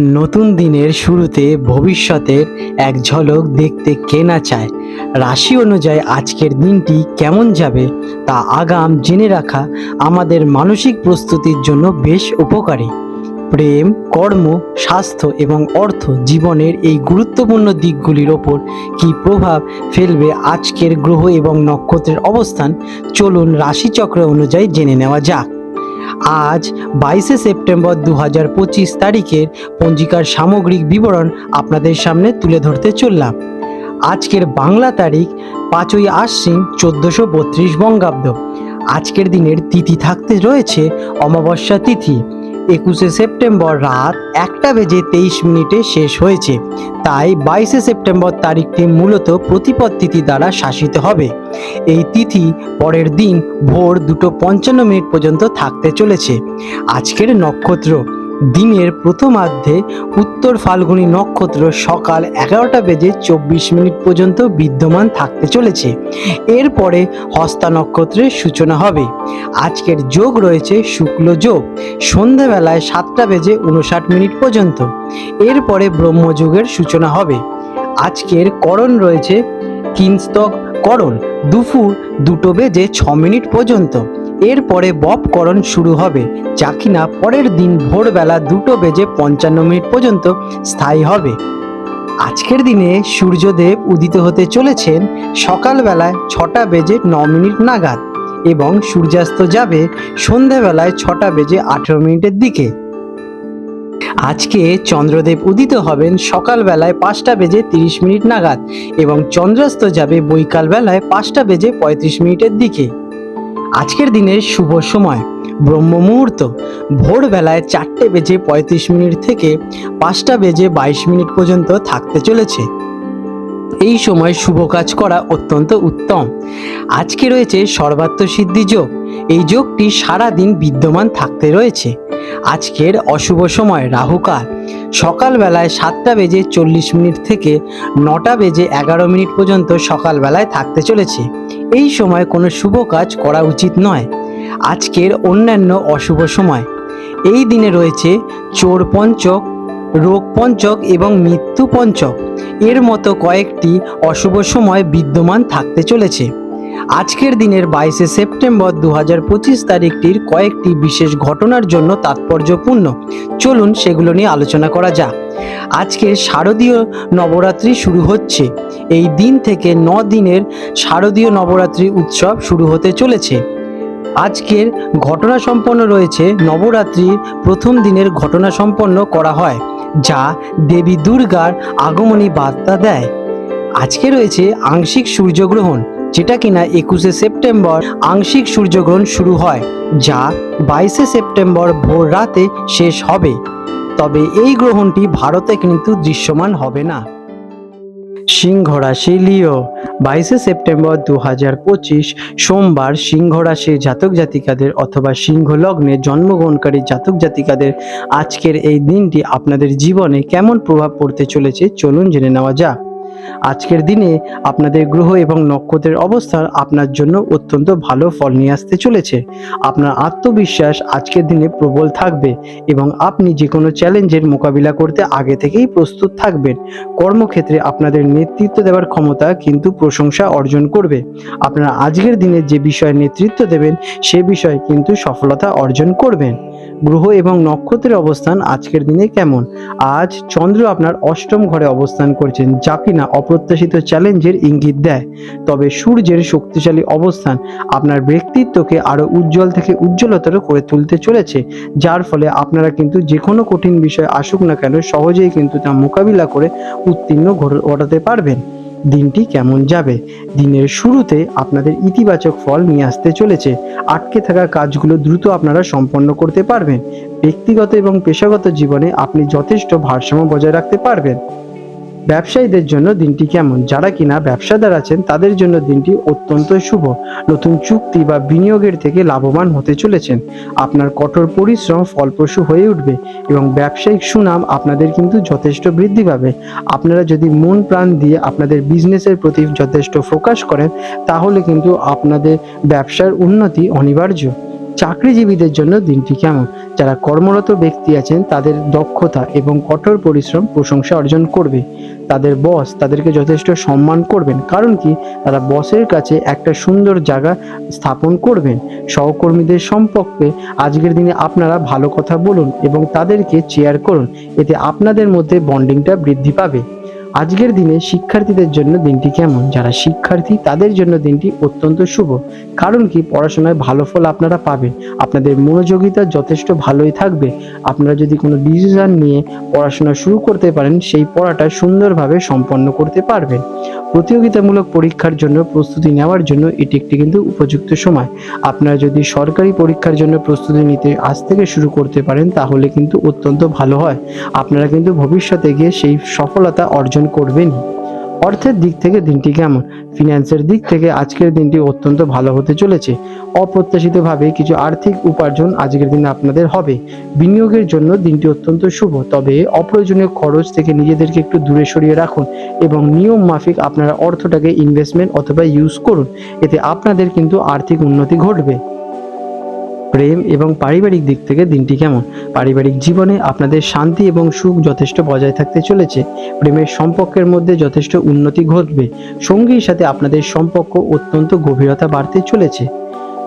নতুন দিনের শুরুতে ভবিষ্যতের এক ঝলক দেখতে কে না চায়? রাশি অনুযায়ী আজকের দিনটি কেমন যাবে তা আগাম জেনে রাখা আমাদের মানসিক প্রস্তুতির জন্য বেশ উপকারী। প্রেম, কর্ম, স্বাস্থ্য এবং অর্থ জীবনের এই গুরুত্বপূর্ণ দিকগুলির ওপর কী প্রভাব ফেলবে আজকের গ্রহ এবং নক্ষত্রের অবস্থান? চলুন রাশিচক্র অনুযায়ী জেনে নেওয়া যাক। আজ বাইশে সেপ্টেম্বর দু হাজার পঁচিশ তারিখের পঞ্জিকার সামগ্রিক বিবরণ আপনাদের সামনে তুলে ধরতে চললাম। আজকের বাংলা তারিখ পাঁচই আশ্বিন চোদ্দোশো বত্রিশ বঙ্গাব্দ। আজকের দিনের তিথি থাকতে রয়েছে অমাবস্যা তিথি। একুশে সেপ্টেম্বর রাত একটা বেজে তেইশ মিনিটে শেষ হয়েছে। তাই বাইশে সেপ্টেম্বর তারিখটি মূলত প্রতিপদ তিথি দ্বারা শাসিত হবে। এই তিথি পরের দিন ভোর দুটো পঞ্চান্ন মিনিট পর্যন্ত থাকতে চলেছে। আজকের নক্ষত্র দিনের প্রথমার্ধে উত্তর ফাল্গুনী নক্ষত্র সকাল এগারোটা বেজে চব্বিশ মিনিট পর্যন্ত বিদ্যমান থাকতে চলেছে। এরপরে হস্তা নক্ষত্রের সূচনা হবে। আজকের যোগ রয়েছে শুক্ল যোগ। সন্ধ্যাবেলায় সাতটা বেজে উনষাট মিনিট পর্যন্ত। এরপরে ব্রহ্মযুগের সূচনা হবে। আজকের করণ রয়েছে কিংস্তক করণ। দুপুর দুটো বেজে ছ মিনিট পর্যন্ত। এরপরে বপকরণ শুরু হবে, যা কিনা পরের দিন ভোরবেলা দুটো বেজে পঞ্চান্ন মিনিট পর্যন্ত স্থায়ী হবে। আজকের দিনে সূর্যদেব উদিত হতে চলেছেন সকালবেলায় ছটা বেজে ন মিনিট নাগাদ এবং সূর্যাস্ত যাবে সন্ধেবেলায় ছটা বেজে আঠেরো মিনিটের দিকে। আজকে চন্দ্রদেব উদিত হবেন সকালবেলায় পাঁচটা বেজে তিরিশ মিনিট নাগাদ এবং চন্দ্রাস্ত যাবে বৈকাল বেলায় পাঁচটা বেজে পঁয়ত্রিশ মিনিটের দিকে। আজকের দিনের শুভ সময়। ব্রহ্ম মুহূর্ত ভোরবেলায় চারটে বেজে পঁয়ত্রিশ মিনিট থেকে পাঁচটা বেজে বাইশ মিনিট পর্যন্ত থাকতে চলেছে। এই সময় শুভ কাজ করা অত্যন্ত উত্তম। আজকে রয়েছে সর্বাত্ম সিদ্ধি যোগ। এই যোগটি সারা দিন বিদ্যমান থাকতে রয়েছে। আজকের অশুভ সময় রাহুকাল। সকালবেলায় সাতটা বেজে চল্লিশ মিনিট থেকে নটা বেজে এগারো মিনিট পর্যন্ত সকালবেলায় থাকতে চলেছে। এই সময় কোনো শুভ কাজ করা উচিত নয়। আজকের অন্যান্য অশুভ সময়। এই দিনে রয়েছে চোর পঞ্চক, রোগ পঞ্চক এবং মৃত্যু পঞ্চক। এর মতো কয়েকটি অশুভ সময় বিদ্যমান থাকতে চলেছে। আজকের দিনের বাইশে সেপ্টেম্বর দু হাজার পঁচিশ তারিখটির কয়েকটি বিশেষ ঘটনার জন্য তাৎপর্যপূর্ণ। চলুন সেগুলো নিয়ে আলোচনা করা যাক। আজকে শারদীয় নবরাত্রি শুরু হচ্ছে। এই দিন থেকে ন দিনের শারদীয় নবরাত্রি উৎসব শুরু হতে চলেছে। আজকের ঘটনা সম্পন্ন রয়েছে, নবরাত্রির প্রথম দিনের ঘটনা সম্পন্ন করা হয়, যা দেবী দুর্গার আগমনী বার্তা দেয়। আজকে রয়েছে আংশিক সূর্যগ্রহণ, যেটা কিনা একুশে সেপ্টেম্বর আংশিক সূর্যগ্রহণ শুরু হয়, যা বাইশে সেপ্টেম্বর ভোর রাতে শেষ হবে। তবে এই গ্রহণটি ভারতে কিন্তু দৃশ্যমান হবে না। সিংহ রাশি লিও, বাইশে সেপ্টেম্বর দু হাজার পঁচিশ, সোমবার সিংহ রাশির জাতক জাতিকাদের অথবা সিংহ লগ্নে জন্মগ্রহণকারী জাতক জাতিকাদের আজকের এই দিনটি আপনাদের জীবনে কেমন প্রভাব পড়তে চলেছে, চলুন জেনে নেওয়া যাক। আজকের দিনে আপনাদের গ্রহ এবং নক্ষত্রের অবস্থান আপনার জন্য অত্যন্ত ভালো ফল নিয়ে আসতে চলেছে। আপনার আত্মবিশ্বাস আজকের দিনে প্রবল থাকবে এবং আপনি যে কোনো চ্যালেঞ্জের মোকাবিলা করতে আগে থেকেই প্রস্তুত থাকবেন। কর্মক্ষেত্রে আপনাদের নেতৃত্ব দেওয়ার ক্ষমতা কিন্তু প্রশংসা অর্জন করবে। আপনারা আজকের দিনে যে বিষয়ে নেতৃত্ব দেবেন, সে বিষয়ে কিন্তু সফলতা অর্জন করবেন। গ্রহ এবং নক্ষত্রের অবস্থান আজকের দিনে কেমন? আজ চন্দ্র আপনার অষ্টম ঘরে অবস্থান করছেন, যা কিনা অপ্রত্যাশিত চ্যালেঞ্জের ইঙ্গিত দেয়। তবে সূর্যের শক্তিশালী অবস্থান আপনার ব্যক্তিত্বকে আরও উজ্জ্বল থেকে উজ্জ্বলতর করে তুলতে চলেছে, যার ফলে আপনারা কিন্তু যে কোনো কঠিন বিষয় আসুক না কেন সহজেই কিন্তু তা মোকাবিলা করে উত্তীর্ণ ঘট- ঘটাতে পারবেন। দিনটি কেমন যাবে? দিনের শুরুতে আপনাদের ইতিবাচক ফল নিয়ে আসতে চলেছে। আটকে থাকা কাজগুলো দ্রুত আপনারা সম্পন্ন করতে পারবেন। ব্যক্তিগত এবং পেশাগত জীবনে আপনি যথেষ্ট ভারসাম্য বজায় রাখতে পারবেন। ব্যবসায়ীদের জন্য দিনটি কেমন? যারা কিনা ব্যবসাদার আছেন, তাদের জন্য দিনটি অত্যন্ত শুভ। নতুন চুক্তি বা বিনিয়োগের থেকে লাভবান হতে চলেছেন। আপনার কঠোর পরিশ্রম ফলপ্রসূ হয়ে উঠবে এবং ব্যবসায়িক সুনাম আপনাদের কিন্তু যথেষ্ট বৃদ্ধি পাবে। আপনারা যদি মন প্রাণ দিয়ে আপনাদের বিজনেসের প্রতি যথেষ্ট ফোকাস করেন, তাহলে কিন্তু আপনাদের ব্যবসার উন্নতি অনিবার্য। চাকরিজীবীদের জন্য দিনটি কেমন? যারা কর্মরত ব্যক্তি আছেন, তাদের দক্ষতা এবং কঠোর পরিশ্রম প্রশংসা অর্জন করবে। তাদের বস তাদেরকে যথেষ্ট সম্মান করবেন। কারণ কি? তারা বসের কাছে একটা সুন্দর জায়গা স্থাপন করবেন। সহকর্মীদের সম্পর্কে আজকের দিনে আপনারা ভালো কথা বলুন এবং তাদেরকে চেয়ার করুন। এতে আপনাদের মধ্যে বন্ডিংটা বৃদ্ধি পাবে। আজকের দিনে শিক্ষার্থীদের জন্য দিনটি কেমন? যারা শিক্ষার্থী, তাদের জন্য দিনটি অত্যন্ত শুভ। কারণ কি? পড়াশোনায় ভালো ফল আপনারা পাবেন। আপনাদের মনোযোগিতা যথেষ্ট ভালোই থাকবে। আপনারা যদি কোনো ডিসিশন নিয়ে পড়াশোনা শুরু করতে পারেন, সেই পড়াটা সুন্দরভাবে সম্পন্ন করতে পারবেন। প্রতিযোগিতামূলক পরীক্ষার জন্য প্রস্তুতি নেওয়ার জন্য এটি একটি কিন্তু উপযুক্ত সময়। আপনারা যদি সরকারি পরীক্ষার জন্য প্রস্তুতি নিতে আজ থেকে শুরু করতে পারেন, তাহলে কিন্তু অত্যন্ত ভালো হয়। আপনারা কিন্তু ভবিষ্যতে গিয়ে সেই সফলতা অর্জন করবেনই। অর্থের দিক থেকে দিনটি কেমন? ফিনান্সের দিক থেকে আজকের দিনটি অত্যন্ত ভালো হতে চলেছে। অপ্রত্যাশিতভাবে কিছু আর্থিক উপার্জন আজকের দিনে আপনাদের হবে। বিনিয়োগের জন্য দিনটি অত্যন্ত শুভ। তবে অপ্রয়োজনীয় খরচ থেকে নিজেদেরকে একটু দূরে সরিয়ে রাখুন এবং নিয়ম মাফিক আপনারা অর্থটাকে ইনভেস্টমেন্ট অথবা ইউজ করুন। এতে আপনাদের কিন্তু আর্থিক উন্নতি ঘটবে। প্রেম এবং পারিবারিক দিক থেকে দিনটি কেমন? পারিবারিক জীবনে আপনাদের শান্তি এবং সুখ যথেষ্ট বজায় থাকতে চলেছে। প্রেমের সম্পর্কের মধ্যে যথেষ্ট উন্নতি ঘটবে। সঙ্গীর সাথে আপনাদের সম্পর্ক অত্যন্ত গভীরতা বাড়তে চলেছে।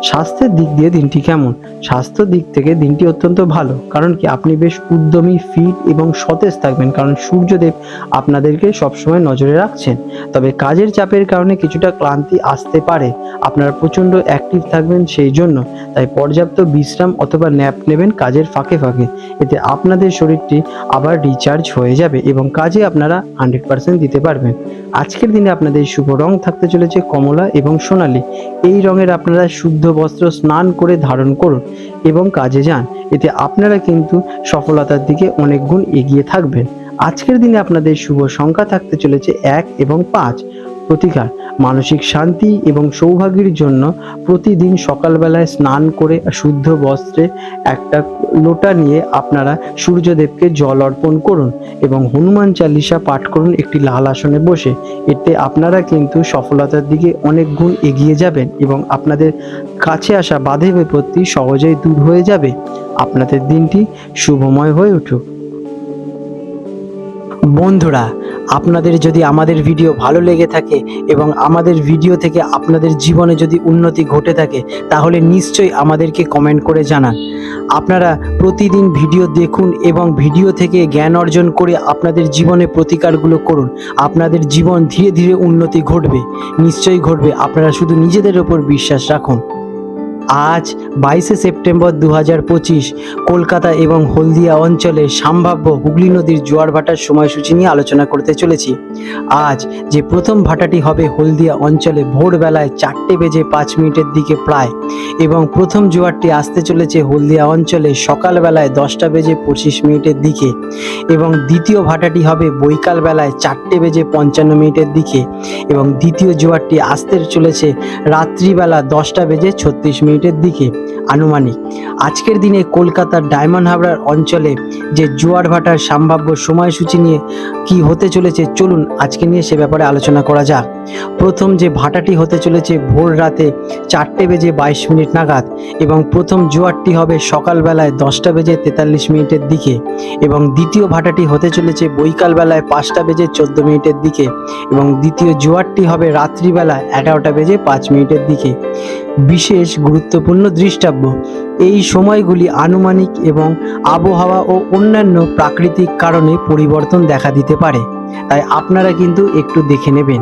স্বাস্থ্যের দিক দিয়ে দিনটি কেমন? স্বাস্থ্য দিক থেকে দিনটি অত্যন্ত ভালো। কারণ কি? আপনি বেশ উদ্যমী ফিট এবং সতেজ থাকবেন। কারণ সূর্যদেব আপনাদেরকে সবসময় নজরে রাখছেন। তবে কাজের চাপের কারণে কিছুটা ক্লান্তি আসতে পারে। আপনারা প্রচণ্ড অ্যাক্টিভ থাকবেন সেই জন্য। তাই পর্যাপ্ত বিশ্রাম অথবা ন্যাপ নেবেন কাজের ফাঁকে ফাঁকে। এতে আপনাদের শরীরটি আবার রিচার্জ হয়ে যাবে এবং কাজে আপনারা হান্ড্রেড পার্সেন্ট দিতে পারবেন। আজকের দিনে আপনাদের শুভ রং থাকতে চলেছে কমলা এবং সোনালি। এই রঙের আপনারা শুদ্ধ বস্ত্র স্নান করে ধারণ করুন এবং কাজে যান। এতে আপনারা কিন্তু সফলতার দিকে অনেক গুণ এগিয়ে থাকবেন। আজকের দিনে আপনাদের শুভ সংখ্যা থাকতে চলেছে এক এবং পাঁচ। প্রতিকার মানসিক শান্তি এবং সৌভাগ্যের জন্য প্রতিদিন সকালবেলায় স্নান করে শুদ্ধ বস্ত্রে একটা লোটা নিয়ে আপনারা সূর্যদেবকে জল অর্পণ করুন এবং হনুমান চালিসা পাঠ করুন একটি লাল আসনে বসে। এতে আপনারা কিন্তু সফলতার দিকে অনেক গুণ এগিয়ে যাবেন এবং আপনাদের কাছে আসা বাধে বিপত্তি সহজেই দূর হয়ে যাবে। আপনাদের দিনটি শুভময় হয়ে উঠুক। বন্ধুরা, আপনাদের যদি আমাদের ভিডিও ভালো লেগে থাকে এবং আমাদের ভিডিও থেকে আপনাদের জীবনে যদি উন্নতি ঘটে থাকে, তাহলে নিশ্চয়ই আমাদেরকে কমেন্ট করে জানান। আপনারা প্রতিদিন ভিডিও দেখুন এবং ভিডিও থেকে জ্ঞান অর্জন করে আপনাদের জীবনে প্রতিকারগুলো করুন। আপনাদের জীবন ধীরে ধীরে উন্নতি ঘটবে, নিশ্চয়ই ঘটবে। আপনারা শুধু নিজেদের ওপর বিশ্বাস রাখুন। আজ বাইশে সেপ্টেম্বর দু হাজার পঁচিশ কলকাতা এবং হলদিয়া অঞ্চলে সম্ভাব্য হুগলি নদীর জোয়ার ভাটার সময়সূচি নিয়ে আলোচনা করতে চলেছি। আজ যে প্রথম ভাটাটি হবে হলদিয়া অঞ্চলে ভোরবেলায় চারটে বেজে পাঁচ মিনিটের দিকে প্রায় এবং প্রথম জোয়ারটি আসতে চলেছে হলদিয়া অঞ্চলে সকালবেলায় দশটা বেজে পঁচিশ মিনিটের দিকে এবং দ্বিতীয় ভাটাটি হবে বৈকাল বেলায় চারটে বেজে পঞ্চান্ন মিনিটের দিকে এবং দ্বিতীয় জোয়ারটি আসতে চলেছে রাত্রিবেলা দশটা বেজে ছত্রিশ মিনিটের দিকে আনুমানিক। আজকের দিনে কলকাতার ডায়মন্ড হাবড়ার অঞ্চলে যে জোয়ার ভাটার সম্ভাব্য সময়সূচি নিয়ে কি হতে চলেছে, চলুন আজকে নিয়ে সে ব্যাপারে আলোচনা করা যাক। প্রথম যে ভাটাটি হতে চলেছে ভোর রাতে চারটে বেজে বাইশ মিনিট নাগাদ এবং প্রথম জোয়ারটি হবে সকালবেলায় দশটা বেজে তেতাল্লিশ মিনিটের দিকে এবং দ্বিতীয় ভাটাটি হতে চলেছে বৈকালবেলায় পাঁচটা বেজে চোদ্দ মিনিটের দিকে এবং দ্বিতীয় জোয়ারটি হবে রাত্রিবেলায় এগারোটা বেজে পাঁচ মিনিটের দিকে। বিশেষ গুরুত্বপূর্ণ দৃষ্টাব্য। এই সময়গুলি আনুমানিক এবং আবহাওয়া ও অন্যান্য প্রাকৃতিক কারণে পরিবর্তন দেখা দিতে পারে। তাই আপনারা কিন্তু একটু দেখে নেবেন।